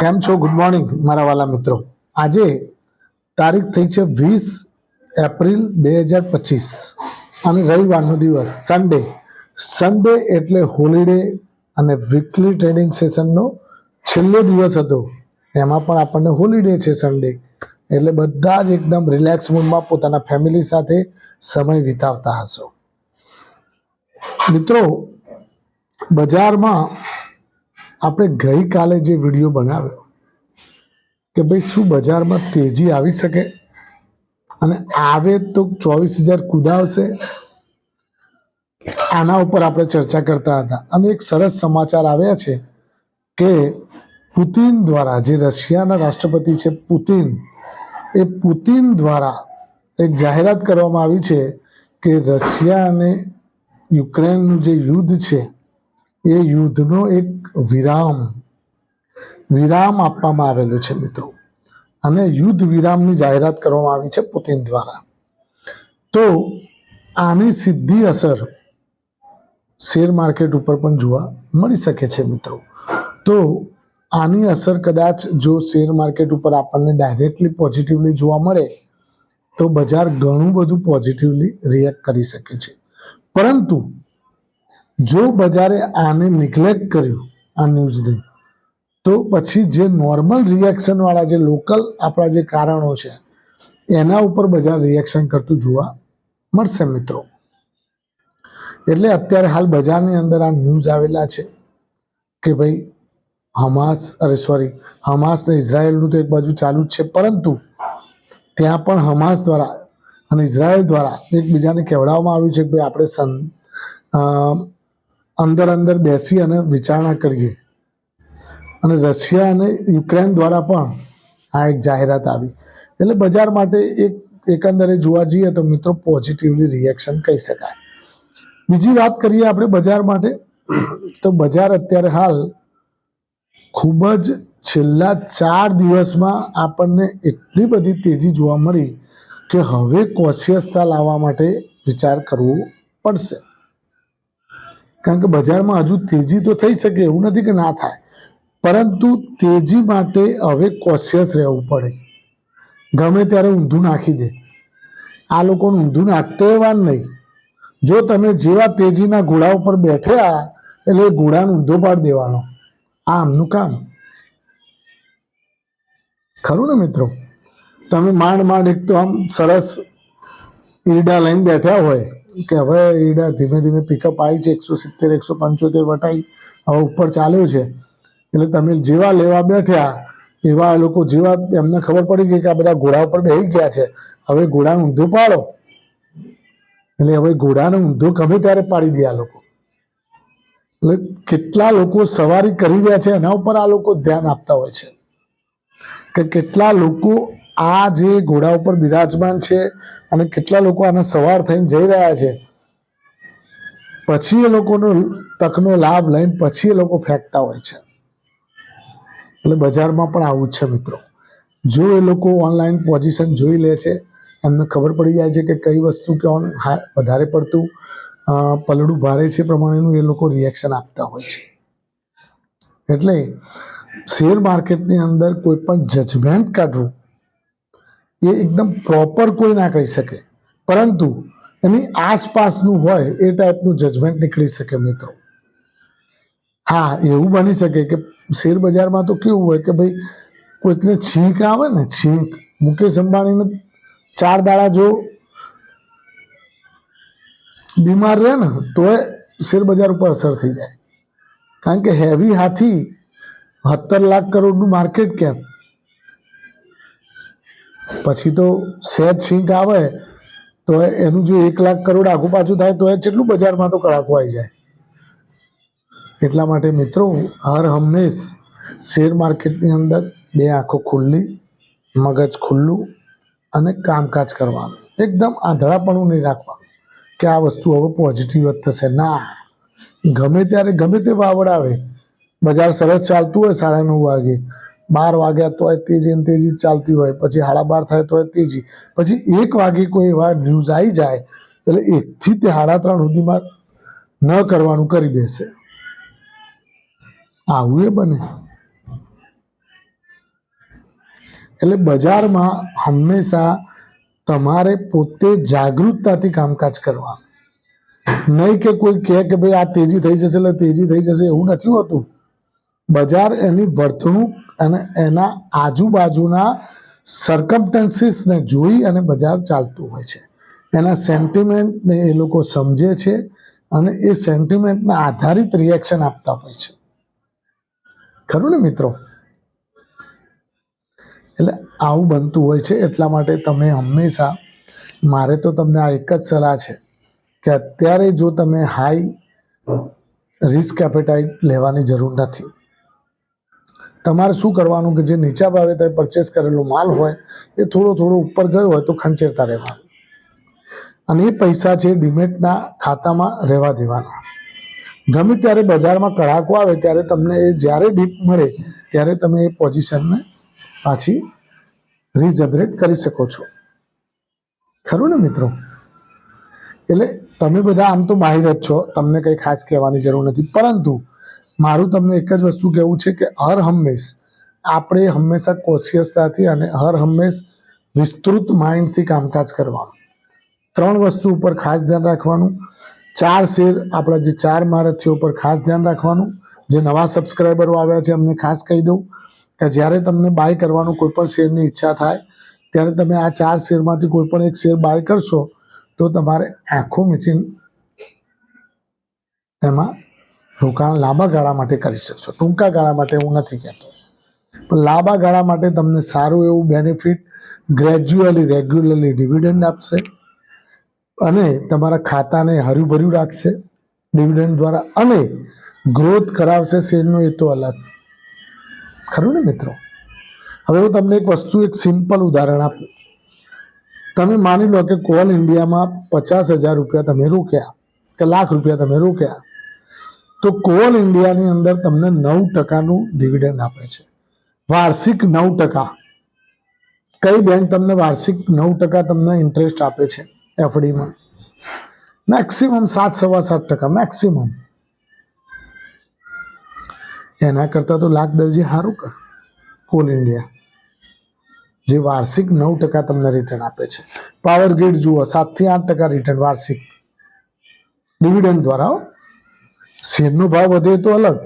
કેમ છો? Good morning મારા વાલા મિત્રો. આજે તારીખ થઈ છે વીસ એપ્રિલ બે હજાર પચીસ અને રવિવારનો દિવસ સન્ડે સન્ડે એટલે હોલિડે અને વીકલી ટ્રેડિંગ સેશનનો છેલ્લો દિવસ હતો. એમાં પણ આપણને હોલિડે છે સન્ડે એટલે બધા જ એકદમ રિલેક્સ મૂડમાં પોતાના ફેમિલી સાથે સમય વિતાવતા હશો. મિત્રો, બજારમાં આપણે ગઈકાલે જે વીડિયો બનાવ્યો કે ભાઈ શું બજારમાં તેજી આવી શકે અને આવે તો ચોવીસ હજાર કુદાવશે આના ઉપર આપણે ચર્ચા કરતા હતા. અને એક સરસ સમાચાર આવ્યા છે કે પુતિન દ્વારા જે રશિયાના રાષ્ટ્રપતિ છે પુતિન, એ પુતિન દ્વારા એક જાહેરાત કરવામાં આવી છે કે રશિયા અને યુક્રેનનું જે યુદ્ધ છે એ યુદ્ધનો એક વિરામ વિરામ આપવામાં આવેલો છે મિત્રો. અને યુદ્ધ વિરામની જાહેરાત કરવામાં આવી છે પુતિન દ્વારા. તો આની સીધી અસર શેર માર્કેટ ઉપર પણ જોવા મળી શકે છે મિત્રો. તો આની અસર કદાચ જો શેર માર્કેટ ઉપર આપણને ડાયરેક્ટલી પોઝિટિવલી જોવા મળે, તો બજાર ઘણું બધું પોઝિટિવલી રિએક્ટ કરી શકે છે. પરંતુ જો બજારે આને નિગ્લેક્ટ કર્યું આ ન્યૂઝને તો પછી જે નોર્મલ રિએક્શનવાળા જે લોકલ આપણા જે કારણો છે, એના ઉપર બજાર રિએક્શન કરતું જોવા મળશે મિત્રો. એટલે અત્યારે હાલ બજારની અંદર આ ન્યૂઝ આવેલા છે કે ભાઈ, હમાસ, અરે સોરી હમાસ ને ઇઝરાયલનું તો એક બાજુ ચાલુ જ છે, પરંતુ ત્યાં પણ હમાસ દ્વારા અને ઇઝરાયલ દ્વારા એકબીજાને કહેવડાવવામાં આવ્યું છે કે ભાઈ, આપણે સન અંદર અંદર બેસી અને વિચારણા કરીએ. અને રશિયા અને યુક્રેન દ્વારા પણ આ એક જાહેરાત આવી. એટલે બજાર માટે એક એકંદરે જોવા જઈએ તો મિત્રો પોઝિટિવલી રિએક્શન કહી શકાય. બીજી વાત કરીએ આપણે બજાર માટે, તો બજાર અત્યારે હાલ ખૂબ જ છેલ્લા ચાર દિવસમાં આપણને એટલી બધી તેજી જોવા મળી કે હવે કોશિયસતા લાવવા માટે વિચાર કરવો પડશે. કારણ કે બજારમાં હજુ તેજી તો થઈ શકે એવું નથી કે ના થાય. પરંતુ તેજી માટે હવે કોશિયસ રહેવું પડે. ગમે ત્યારે ઊંધું નાખી દે. આ લોકોને ઊંધું નાખતો એવા નહીં. જો તમે જેવા તેજીના ઘોડા ઉપર બેઠ્યા એટલે ઘોડાને ઊંધો પાડી દેવાનો. આ આમનું કામ. ખરું ને મિત્રો? તમે માંડ માંડ એક તો આમ સરસ ઈરડા લઈને બેઠા હોય. કે હવે ઈરડા ધીમે ધીમે પિકઅપ આવી છે, એકસો સિત્તેર, એકસો પંચોતેર વટાઈ હવે ઉપર ચાલ્યો છે. એટલે તમે જેવા લેવા બેઠ્યા, એવા લોકો જેવા એમને ખબર પડી ગઈ કે આ બધા ઘોડા ઉપર બેસી ગયા છે. હવે ઘોડાને ઊંધું પાડો. એટલે હવે ઘોડાને ઊંધું ગમે ત્યારે પાડી દે આ લોકો. એટલે કેટલા લોકો સવારી કરી રહ્યા છે, એના ઉપર આ લોકો ધ્યાન આપતા હોય છે. કે કેટલા લોકો આ જે ઘોડા ઉપર બિરાજમાન છે અને કેટલા લોકો આને સવાર થઈને જઈ રહ્યા છે, પછી એ લોકોનો તકનો લાભ લઈને પછી એ લોકો ફેંકતા હોય છે. એટલે બજારમાં પણ આવું છે મિત્રો. જો એ લોકો ઓનલાઈન પોઝિશન જોઈ લે છે, એમને ખબર પડી જાય છે કે કઈ વસ્તુ કે વધારે પડતું પલડું ભારે છે પ્રમાણેનું એ લોકો રિએક્શન આપતા હોય છે. એટલે શેર માર્કેટની અંદર કોઈ પણ જજમેન્ટ કાઢવું એ એકદમ પ્રોપર કોઈ ના કહી શકે. પરંતુ એની આસપાસનું હોય એ ટાઈપનું જજમેન્ટ નીકળી શકે મિત્રો. હા, એવું બની શકે કે શેર બજારમાં તો કેવું હોય કે ભાઈ કોઈકને છીંક આવે ને, છીંક. મુકેશ અંબાણીને ચાર દાડા જો બીમાર રહે ને તો એ શેર બજાર ઉપર અસર થઈ જાય. કારણ કે હેવી હાથી, સત્તર લાખ કરોડનું માર્કેટ કેપ પછી તો સહેજ સિંક આવે, તો એનું જો એક લાખ કરોડ આગુ પાછું થાય, તો એ કેટલું બજારમાં તો કડાકો આવી જાય. એટલા માટે મિત્રો, હર હંમેશ શેર માર્કેટની અંદર બે આંખો ખુલ્લી, મગજ ખુલ્લું અને કામકાજ કરવાનું. એકદમ આંધળાપણું નહીં રાખવાનું કે આ વસ્તુ હવે પોઝિટિવ જ થશે. ના, ગમે ત્યારે ગમે તે વાવડ આવે, બજાર સરસ ચાલતું હોય સાડા નવ વાગે બાર વાગ્યા તોય તેજી ને તેજી ચાલતી હોય, પછી સાડા બાર થાય તોય તેજી. પછી એક વાગે કોઈ એવા ન્યૂઝ આવી જાય, એટલે એકથી તે સાડા ત્રણ સુધીમાં ન કરવાનું કરી બેસે. આવું એ બને. એટલે બજારમાં હંમેશા તમારે પોતે જાગૃતતાથી કામકાજ કરવાનું નહીં કે કોઈ કહે કે ભાઈ આ તેજી થઈ જશે, એટલે તેજી થઈ જશે એવું નથી હોતું. બજાર એની વર્તણૂક અને એના આજુબાજુના સરકમટન્સીસને જોઈ અને બજાર ચાલતું હોય છે. એના સેન્ટિમેન્ટને એ લોકો સમજે છે અને એ સેન્ટિમેન્ટના આધારિત રિએક્શન આપતા હોય છે. ખરું ને મિત્રો? એટલે આવું બનતું હોય છે એટલા માટે તમે હંમેશા, મારે તો તમને આ એક જ સલાહ છે કે અત્યારે જો તમે હાઈ રિસ્ક એપેટાઇટ લેવાની જરૂર નથી. તમારે શું કરવાનું કે જે નીચા ભાવે તમે પરચેસ કરેલો માલ હોય, એ થોડો થોડો ઉપર ગયો હોય તો ખંચેરતા રહેવાનું. અને એ પૈસા છે ડિમેટના ખાતામાં રહેવા દેવાના. ગમે ત્યારે બજારમાં કડાકો આવે ત્યારે તમને એ જ્યારે ડીપ મળે ત્યારે તમે એ પોઝિશનને પાછી રીજનરેટ કરી શકો છો. ખરું ને મિત્રો? એટલે તમે બધા આમ તો માહિર જ છો, તમને કંઈ ખાસ કહેવાની જરૂર નથી. પરંતુ મારું તમને એક જ વસ્તુ કહેવું છે કે હર હંમેશ આપણે હંમેશા કોશિયસતાથી અને હર હંમેશ વિસ્તૃત માઇન્ડથી કામકાજ કરવાનું. ત્રણ વસ્તુ ઉપર ખાસ ધ્યાન રાખવાનું. ચાર શેર આપણા જે ચાર મહારથીઓ પર ખાસ ધ્યાન રાખવાનું. જે નવા સબસ્ક્રાઈબરો આવ્યા છે, એમને ખાસ કહી દઉં કે જ્યારે તમને બાય કરવાનું કોઈ પણ શેરની ઈચ્છા થાય, ત્યારે તમે આ ચાર શેરમાંથી કોઈ પણ એક શેર બાય કરશો, તો તમારે આંખો મીચીને એમાં રોકાણ લાંબા ગાળા માટે કરી શકશો. ટૂંકા ગાળા માટે હું નથી કહેતો. પણ લાંબા ગાળા માટે તમને સારું એવું બેનિફિટ ગ્રેજ્યુઅલી રેગ્યુલરલી ડિવિડન્ડ આપશે અને તમારા ખાતાને હર્યુભર્યું રાખશે ડિવિડન્ડ દ્વારા અને ગ્રોથ કરાવશે શેરનો એ તો અલગ. ખરું ને મિત્રો? હવે હું તમને એક વસ્તુ, એક સિમ્પલ ઉદાહરણ આપું. તમે માની લો કે કોલ ઇન્ડિયામાં પચાસ હજાર રૂપિયા તમે રોક્યા, કે લાખ રૂપિયા તમે રોક્યા તો કોલ ઇન્ડિયાની અંદર તમને નવ ટકાનું ડિવિડન્ડ આપે છે. વાર્ષિક નવ ટકા. કઈ બેંક તમને વાર્ષિક નવ ટકા તમને ઇન્ટરેસ્ટ આપે છે? એફડીમાં. મેક્સિમમ સાત, સવા સાત ટકા મેક્સિમમ એના કરતાં તો લાખ દરજી સારું કે? Coal India. જે વાર્ષિક નવ ટકા તમને રિટર્ન આપે છે. પાવર ગ્રીડ જુઓ, સાતથી આઠ ટકા રિટર્ન વાર્ષિક. ડિવિડન્ડ દ્વારા હો. શેરનો ભાવ વધે તો અલગ.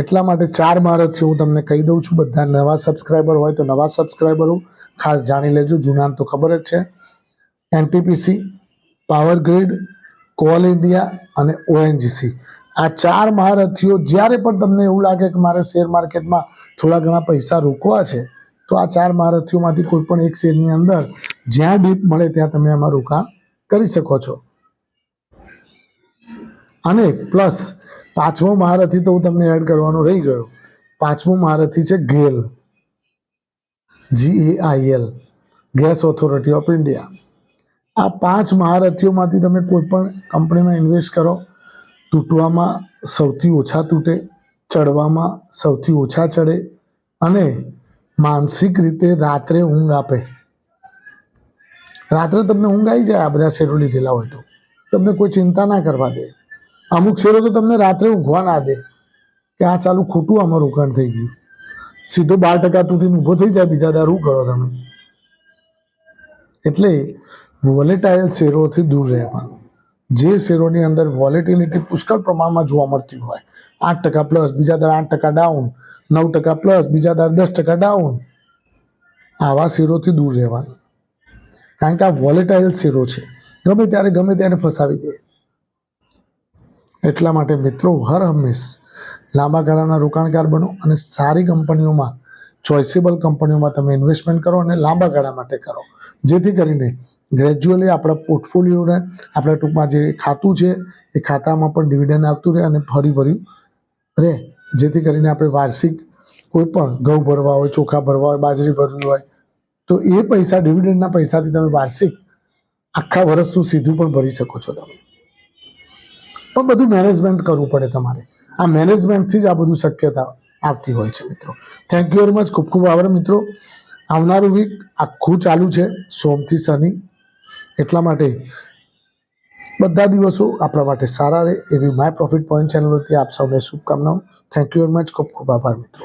એટલા માટે ચાર મારથી હું તમને કહી દઉં છું, બધા નવા સબસ્ક્રાઈબર હોય તો નવા સબસ્ક્રાઈબરો ખાસ જાણી લેજો, જૂના તો ખબર જ છે. NTPC power grid coal India અને ઓએનજીસી આ ચાર મહારથીઓ જ્યારે પણ તમને એવું લાગે કે મારે શેર માર્કેટમાં થોડા ઘણા પૈસા રોકવા છે, તો આ ચાર મહારથીઓમાંથી કોઈ પણ એક શેરની અંદર જ્યાં ડીપ મળે ત્યાં તમે એમાં રોકાણ કરી શકો છો. અને પ્લસ પાંચમો મહારથી તો હું તમને એડ કરવાનો રહી ગયો. પાંચમો મહારથી છે GAIL. G A I L gas authority of India આ પાંચ મહારથીઓમાંથી તમે કોઈ પણ કંપનીમાં ઇન્વેસ્ટ કરો, તૂટવામાં સૌથી ઓછા તૂટે, ચડવામાં સૌથી ઓછા ચડે અને માનસિક રીતે રાત્રે ઊંઘ આપે. રાત્રે તમને ઊંઘ આવી જાય આ બધા શેરો લીધેલા હોય તો. તમને કોઈ ચિંતા ના કરવા દે. અમુક શેરો તો તમને રાત્રે ઊંઘવા ના દે કે આ ચાલુ ખોટું આમાં રોકાણ થઈ ગયું. સીધો બાર ટકા તૂટીને ઊભો થઈ જાય બીજા દાર શું કરો તમે? એટલે વોલેટાઇલ શેરોથી દૂર રહેવાનું. જે શેરોની અંદર વોલેટિલિટી પુષ્કળ પ્રમાણમાં જોવા મળતી હોય. આઠ ટકા પ્લસ બીજા દર આઠ ટકા ડાઉન નવ ટકા પ્લસ બીજા દર દસ ટકા ડાઉન આવા શેરોથી દૂર રહેવાનું. કારણ કે આ વોલેટાઇલ શેરો છે. ગમે ત્યારે ગમે ત્યારે ફસાવી દે. એટલા માટે મિત્રો હર હંમેશ લાંબા ગાળાના રોકાણકાર બનો અને સારી કંપનીઓમાં ચોઇસેબલ કંપનીઓમાં તમે ઇન્વેસ્ટમેન્ટ કરો અને લાંબા ગાળા માટે કરો. જેથી કરીને ગ્રેજ્યુઅલી આપણા પોર્ટફોલિયોને આપણા ટૂંકમાં જે ખાતું છે, એ ખાતામાં પણ ડિવિડન્ડ આવતું રહે અને ફરી ભર્યું રહે. જેથી કરીને આપણે વાર્ષિક કોઈ પણ ઘઉં ભરવા હોય, ચોખા ભરવા હોય, બાજરી ભરવી હોય, તો એ પૈસા ડિવિડન્ડના પૈસાથી તમે વાર્ષિક આખા વર્ષનું સીધું પણ ભરી શકો છો તમે. પણ બધું મેનેજમેન્ટ કરવું પડે તમારે. આ મેનેજમેન્ટથી જ આ બધું શક્યતા આવતી હોય છે મિત્રો. થેન્ક યુ વેરી મચ ખૂબ ખૂબ આભાર મિત્રો. આવનારું વીક આખું ચાલુ છે સોમથી શનિ. એટલા માટે બધા દિવસો આપણા માટે સારા રહે એવી માય પ્રોફિટ પોઈન્ટ ચેનલ વતી આપ સૌને શુભકામનાઓ. થેન્ક યુ વેરી મચ ખૂબ ખૂબ આભાર મિત્રો.